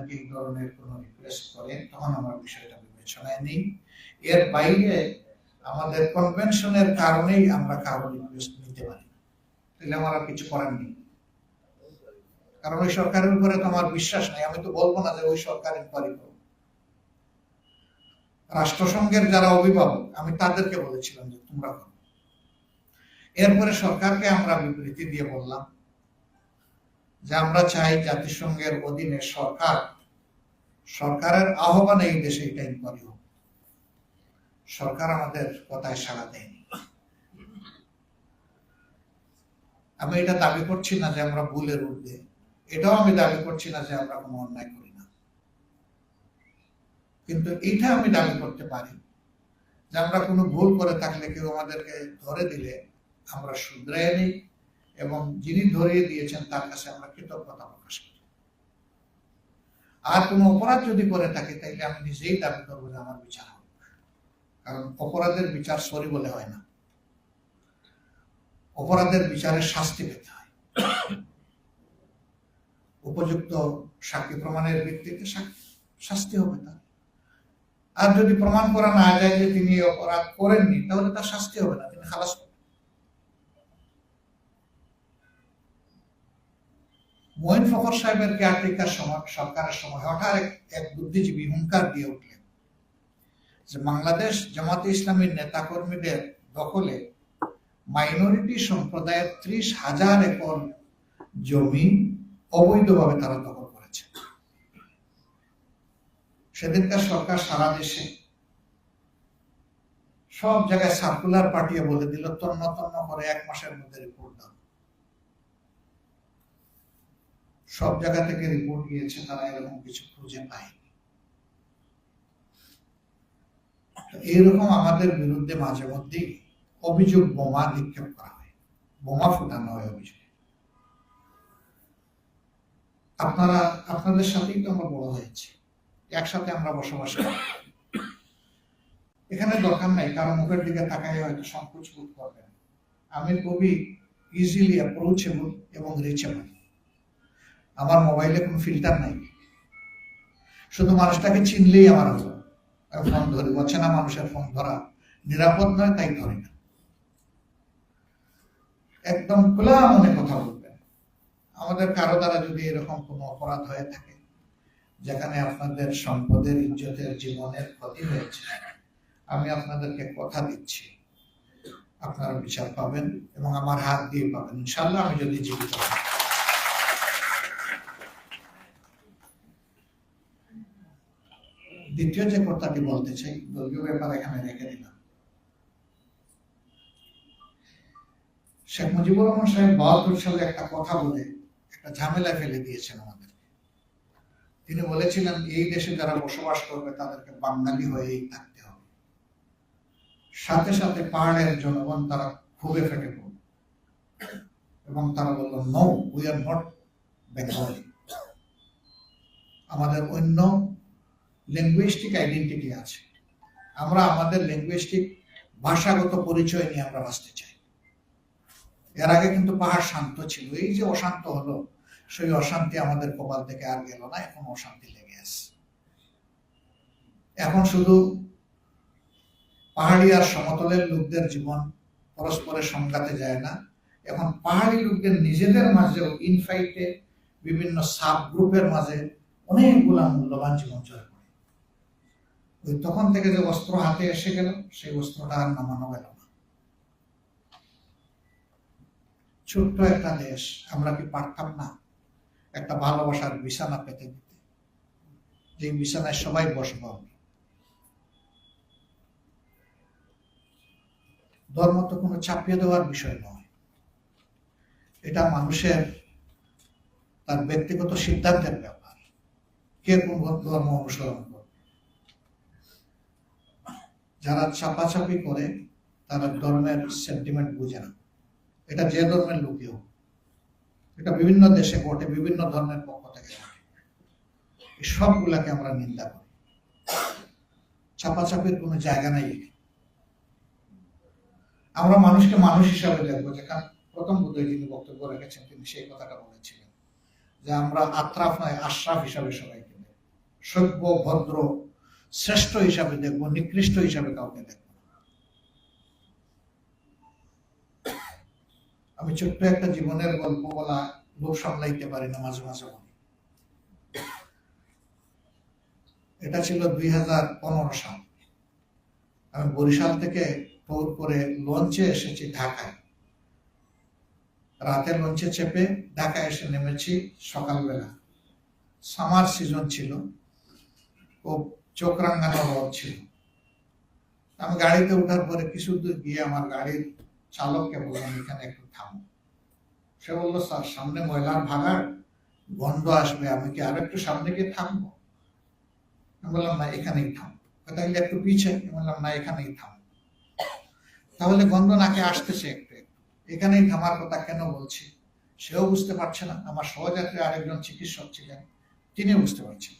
আমাকে এই ধরনের কোনো রিকোয়েস্ট করে তখন আমার বিষয়টা বিবেচনায় নেই। এর বাইরে আমাদের কনভেনশনের কারণেই আমরা কারও রিকোয়েস্ট নিতে পারি তাহলে আমার আর কিছু করার নেই। কারণ ওই সরকারের উপরে তো আমার বিশ্বাস নাই। আমি তো বলব না যে ওই সরকার ইনকোয়ারি করব রাষ্ট্রসংঘের যারা অভিভাবক, আমি তাদেরকে বলেছিলাম যে তোমরা এরপরে সরকারকে আমরা বিবৃতি দিয়ে বললাম যে আমরা চাই জাতিসংঘের অধীনে সরকার, সরকারের আহ্বানে এই দেশে এটা ইনকোয়ারি হোক। সরকার আমাদের কথায় সাড়া দেয়নি। আমি এটা দাবি করছি না যে আমরা ভুলের ঊর্ধ্বে। এটাও আমি দাবি করছি না যে আমরা কোনো অন্যায় করি না। কিন্তু এইটা আমি দাবি করতে পারি যে আমরা কোনো ভুল করে থাকলে কেউ আমাদেরকে ধরে দিলে আমরা শুধরাই নিই। এবং যিনি ধরিয়ে দিয়েছেন, তার কাছে আমরা কৃতজ্ঞতা প্রকাশ করি। আর কোনো অপরাধ যদি করে থাকে, তাইলে আমি নিজেই দাবি করব যে আমার বিচার হোক। কারণ অপরাধের বিচার সরি বলে হয় না। অপরাধের বিচারে শাস্তি পেতে হয়। উপযুক্ত সাক্ষী প্রমাণের ভিত্তিতে শাস্তি হবে তার। আর যদি প্রমাণ করা না যায় যে তিনি অপরাধ করেননি, তাহলে তার শাস্তি হবে না। তিনি খালাস মঈন ফখর সাহেবের কেয়ারটেকার সরকারের সময় হঠাৎ এক বুদ্ধিজীবী হুঙ্কার দিয়ে উঠলেন যে বাংলাদেশ জামাতে ইসলামীর নেতাকর্মীদের দখলে মাইনরিটি সম্প্রদায়ের ত্রিশ হাজার একর জমি অবৈধভাবে তারা দখল করেছে। সেদিনকার সরকার সারা দেশে সব জায়গায় সার্কুলার পাঠিয়ে বলে দিল, তন্ন তন্ন করে এক মাসের মধ্যে রিপোর্ট দাও। সব জায়গা থেকে রিপোর্ট গিয়েছে তারা এরকম কিছু খুঁজে পায়নি। এইরকম আমাদের বিরুদ্ধে মাঝে মধ্যেই অভিযোগ বোমা নিক্ষেপ করা হয়। বোমা ফুটানো হয় অভিযোগ। আপনারা, আপনাদের সাথেই তো আমরা বড় হয়েছি। একসাথে আমরা বসবাস করি। এখানে দরকার নাই, কারও মুখের দিকে তাকাই হয়তো সংকোচ বোধ করবেন। আমি খুবই ইজিলি অ্যাপ্রোচেবল এবং রিচেবল আমার মোবাইলে কোনো ফিল্টার নাই। শুধু মানুষটাকে চিনলেই আমার হলো। ফোন ধরি। অচেনা মানুষের ফোন ধরা নিরাপদ নয়, তাই ধরি না। একদম খোলা মনে কথা বলবেন। আমাদের কারও দ্বারা যদি এরকম কোনো অপরাধ হয়ে থাকে, যেখানে আপনাদের সম্পদের, ইজ্জতের, জীবনের ক্ষতি হয়েছে, আমি আপনাদেরকে কথা দিচ্ছি। আপনারা বিচার পাবেন এবং আমার হাত দিয়ে পাবেন। ইনশাল্লাহ আমি যদি জীবিত দ্বিতীয় যে কথাটি বলতে চাই, দলীয় ব্যাপার এখানে রেখে দিলাম। শেখ মুজিবুর রহমান সাহেব বাহাত্তর সালে একটা কথা বলে, একটা ঝামেলা ফেলে দিয়েছেন আমাদের তিনি বলেছিলেন, এই দেশে যারা বসবাস করবে, তাদেরকে বাঙালি হয়েই থাকতে হবে। সাথে সাথে পাহাড়ের জনগণ তারা খুবই ফেটে পড়ল। এবং তারা বলল no we are not Bengali আমাদের অন্য লিঙ্গুইস্টিক আইডেন্টিটি আছে। আমরা আমাদের লিঙ্গুইস্টিক ভাষাগত পরিচয় নিয়ে আমরা বাঁচতে চাই। এর আগে কিন্তু পাহাড় শান্ত ছিল, এই যে অশান্ত হলো, সেই অশান্তি আমাদের কপাল থেকে আর গেল না, এখন অশান্তি লেগে আছে। এখন শুধু পাহাড়ি আর সমতলের লোকদের জীবন পরস্পরের সংঘাতে যায় না, এখন পাহাড়ি লোকদের নিজেদের মাঝেও ইনফাইটে বিভিন্ন সাব গ্রুপের মাঝে অনেকগুলা মূল্যবান জীবন ওই তখন থেকে যে অস্ত্র হাতে এসে গেল, সেই অস্ত্রটা আর নামানো গেল না। ছোট্ট একটা দেশ, আমরা কি পারতাম না একটা ভালোবাসার বিছানা পেতে দিতে? যে বিছানায় সবাই বসবো ধর্ম তো কোনো চাপিয়ে দেওয়ার বিষয় নয়। এটা মানুষের তার ব্যক্তিগত সিদ্ধান্তের ব্যাপার। কে কোন ধর্ম অনুসরণ করবে যারা চাপাচাপি করে, তারা ধর্মের সেন্টিমেন্ট বুঝে না। এটা যে ধর্মের লোকই হোক। এটা বিভিন্ন দেশে ঘটে, বিভিন্ন ধর্মের পক্ষ থেকে এই সবগুলাকে আমরা নিন্দা করি। চাপাচাপির কোনো জায়গা নাই আমরা মানুষকে মানুষ হিসাবে দেখব যেখানে প্রথম বুদ্ধই যিনি বক্তব্য রেখেছেন, তিনি সেই কথাটা বলেছিলেন যে, আমরা আত্রাফ নয়, আশরাফ হিসাবে সবাইকে সভ্য, ভদ্র শ্রেষ্ঠ হিসাবে দেখব, নিকৃষ্ট হিসাবে কাউকে দেখব। আমি ছোট্ট একটা জীবনের গল্প বলা লোক সামলাইতে পারি না, মাঝে মাঝে বলি। এটা ছিল দুই হাজার পনেরো সাল। আমি বরিশাল থেকে ট্যুর করে লঞ্চে এসেছি ঢাকায়। রাতে লঞ্চে চেপে ঢাকায় এসে নেমেছি সকালবেলা। সামার সিজন ছিল। খুব চোখ রাঙানো ছিল। আমি গাড়িতে ওঠার পরে কিছু দূর গিয়ে আমার গাড়ির চালককে বললাম, এখানে একটু থামো। সে বলল, স্যার, সামনে ময়লার ভাগার গন্ধ আসবে, আমি কি আর একটু সামনে গিয়ে থামবো? আমি বললাম, না, এখানেই থাম। তাইলে একটু পিছে? আমি বললাম, না, এখানেই থাম। তাহলে গন্ধ নাকে আসতেছে একটু এখানেই থামার কথা কেন বলছি? সেও বুঝতে পারছে না। আমার সহযাত্রী আরেকজন চিকিৎসক ছিলেন তিনি বুঝতে পারছেন।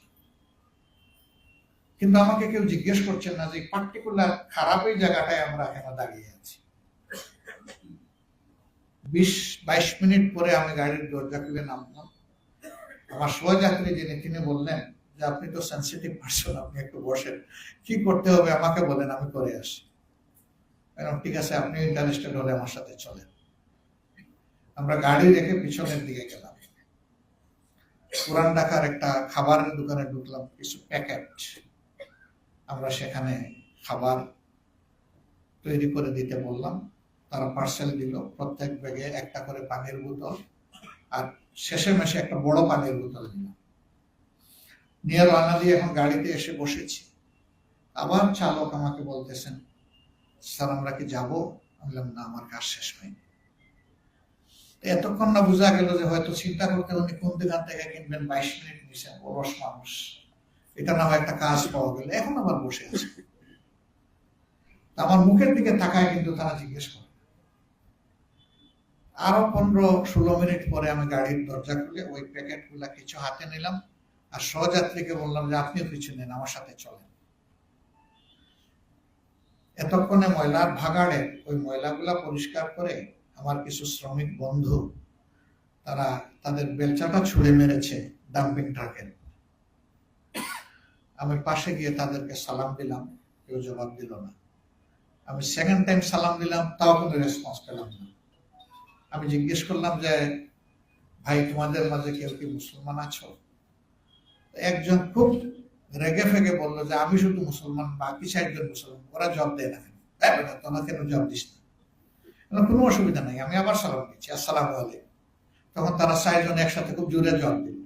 কিন্তু আমাকে কেউ জিজ্ঞেস করছেন না যে পার্টিকুলার খারাপ এই জায়গাটায় আমরা কেন দাঁড়িয়ে আছি। বিশ বাইশ মিনিট পরে আমি গাড়ির দরজা খুলে নামলাম। আমার সহযাত্রী যিনি তিনি বললেন যে আপনি তো সেন্সিটিভ পারসন আপনি একটু বসেন। কি করতে হবে আমাকে বলেন আমি করে আসি। বললাম, ঠিক আছে আপনি ইন্টারেস্টেড হলে আমার সাথে চলেন। আমরা গাড়ি রেখে পিছনের দিকে গেলাম। পুরান ঢাকার একটা খাবারের দোকানে ঢুকলাম কিছু প্যাকেট আমরা সেখানে খাবার তৈরি করে দিতে বললাম। তারা পার্সেল দিল, প্রত্যেক ব্যাগে একটা করে পানির বোতল আর শেষে মেশে একটা বড় পানির বোতল দিলাম। নিয়ে রান্না দিয়ে এখন গাড়িতে এসে বসেছি। আবার চালক আমাকে বলতেছেন, স্যার, আমরা কি যাব? বললাম, না, আমার কাজ শেষ হয়নি। এতক্ষণ না বোঝা গেল যে হয়তো চিন্তা করতে উনি কোন দোকান থেকে কিনবেন, বাইশ মিনিট নিছেন অলস মানুষ। এটা না একটা কাজ পাওয়া গেল। এখন আবার বসে আছে। আমার মুখের দিকে তাকায় কিন্তু তারা জিজ্ঞেস করে। আরও পনেরো, ষোলো মিনিট পরে আমি গাড়ির দরজা খুলে ওই প্যাকেটগুলা কিছু হাতে নিলাম আর সহযাত্রীকে বললাম যে, আপনিও কিছু নেন, আমার সাথে চলেন। এতক্ষণে ময়লার ভাগাড়ে ওই ময়লাগুলা পরিষ্কার করে আমার কিছু শ্রমিক বন্ধু, তারা তাদের বেলচাটা ছুঁড়ে মেরেছে ডাম্পিং ট্রাকের আমি পাশে গিয়ে তাদেরকে সালাম দিলাম, কেউ জবাব দিল না। আমি সেকেন্ড টাইম সালাম দিলাম, তাও কোনো রেসপন্স পেলাম না। আমি জিজ্ঞেস করলাম যে, ভাই, তোমাদের মাঝে কেউ কি মুসলমান আছো? একজন খুব রেগে ফেগে বলল যে, আমি শুধু মুসলমান, বাকি চারজন মুসলমান, ওরা জব দেয় না তাই বেটা তোমরা কেন জব দিস না? কোনো অসুবিধা নাই, আমি আবার সালাম দিচ্ছি, আসসালামু আলাইকুম। তখন তারা চারজন একসাথে খুব জোরে জব দিল।